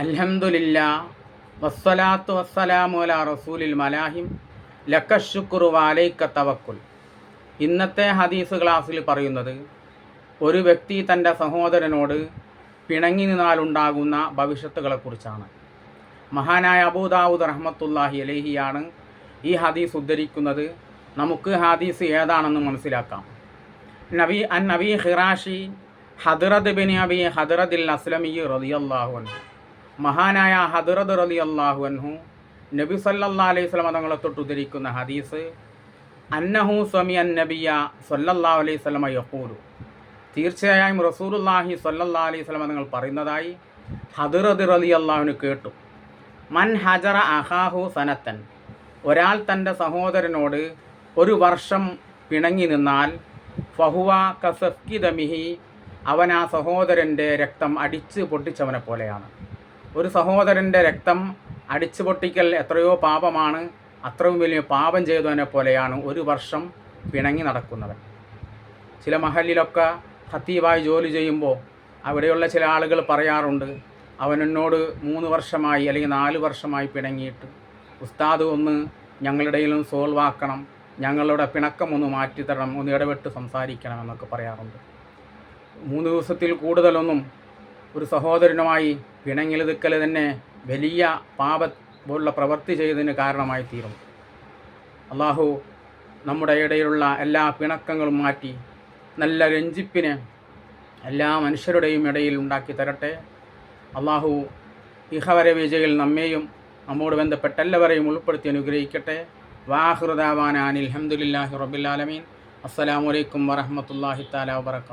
അൽഹംദുലില്ല വസ്സലാത്തു വസ്സലാമു അലാ റസൂലിൽ മലാഹിം ലക്കശുക്കുറു വാലൈക്ക തവക്കുൽ. ഇന്നത്തെ ഹദീസ് ക്ലാസ്സിൽ പറയുന്നത് ഒരു വ്യക്തി തന്റെ സഹോദരനോട് പിണങ്ങി നിന്നാലുണ്ടാകുന്ന ഭവിഷ്യത്തുകളെക്കുറിച്ചാണ്. മഹാനായ അബൂദാവൂദ് റഹ്മത്തുല്ലാഹി അലഹിയാണ് ഈ ഹദീസ് ഉദ്ധരിക്കുന്നത്. നമുക്ക് ഹദീസ് ഏതാണെന്ന് മനസ്സിലാക്കാം. നബി അൻ നബി ഹിറാഷി ഹദ്റദ് ബിൻ അബി ഹദറദിൽ അസ്ലമി റളിയല്ലാഹു അൻഹു. മഹാനായ ഹദറദ് അള്ളാഹു അൻഹു നബി സല്ലാ അലൈഹി സ്വലമ തങ്ങളെ തൊട്ട് ഉദ്ധരിക്കുന്ന ഹദീസ് അന്നഹു സ്വമി അൻ നബിയ സൊല്ലാ അലൈഹി സ്വലമ യഖൂലു. തീർച്ചയായും റസൂലുല്ലാഹി സൊല്ലാ അലൈഹി സ്വലമ തങ്ങൾ പറയുന്നതായി ഹദറദ് അള്ളാഹുവിന് കേട്ടു. മൻ ഹജറ അഹാഹു സനത്തൻ ഒരാൾ തന്റെ സഹോദരനോട് ഒരു വർഷം പിണങ്ങി നിന്നാൽ ഫഹുവ കസഫ്കി ദമിഹി അവൻ ആ സഹോദരന്റെ രക്തം അടിച്ച് പൊട്ടിച്ചവനെ പോലെയാണ്. ഒരു സഹോദരന്റെ രക്തം അടിച്ചു പൊട്ടിക്കൽ എത്രയോ പാപമാണ് അത്രയും വലിയ പാപം ചെയ്തവനെ പോലെയാണ് ഒരു വർഷം പിണങ്ങി നടക്കുന്നത്. ചില മഹലിലൊക്കെ ഹത്തീവായി ജോലി ചെയ്യുമ്പോൾ അവിടെയുള്ള ചില ആളുകൾ പറയാറുണ്ട് അവൻ എന്നോട് മൂന്ന് വർഷമായി അല്ലെങ്കിൽ നാല് വർഷമായി പിണങ്ങിയിട്ട് ഉസ്താദ് ഒന്ന് ഞങ്ങളുടെ ഇടയിലും സോൾവ് ആക്കണം ഞങ്ങളുടെ പിണക്കം ഒന്ന് മാറ്റിത്തരണം ഒന്ന് ഇടപെട്ട് സംസാരിക്കണം എന്നൊക്കെ പറയാറുണ്ട്. മൂന്ന് ദിവസത്തിൽ കൂടുതലൊന്നും ഒരു സഹോദരനുമായി പിണങ്ങിലുതുക്കൽ തന്നെ വലിയ പാപ പോലുള്ള പ്രവൃത്തി ചെയ്തതിന് കാരണമായി തീരും. അള്ളാഹു നമ്മുടെ ഇടയിലുള്ള എല്ലാ പിണക്കങ്ങളും മാറ്റി നല്ല രഞ്ജിപ്പിന് എല്ലാ മനുഷ്യരുടെയും ഇടയിൽ ഉണ്ടാക്കി തരട്ടെ. അള്ളാഹു ഇഹവര വിജയിൽ നമ്മെയും നമ്മോട് ബന്ധപ്പെട്ട എല്ലാവരെയും ഉൾപ്പെടുത്തി അനുഗ്രഹിക്കട്ടെ. വാഹൃദാവാനാൻ അലഹമുല്ലാഹി റബിലാലമീൻ അസ്സലാമലൈക്കും വറഹമത്തല്ലാഹി താല വാത്തു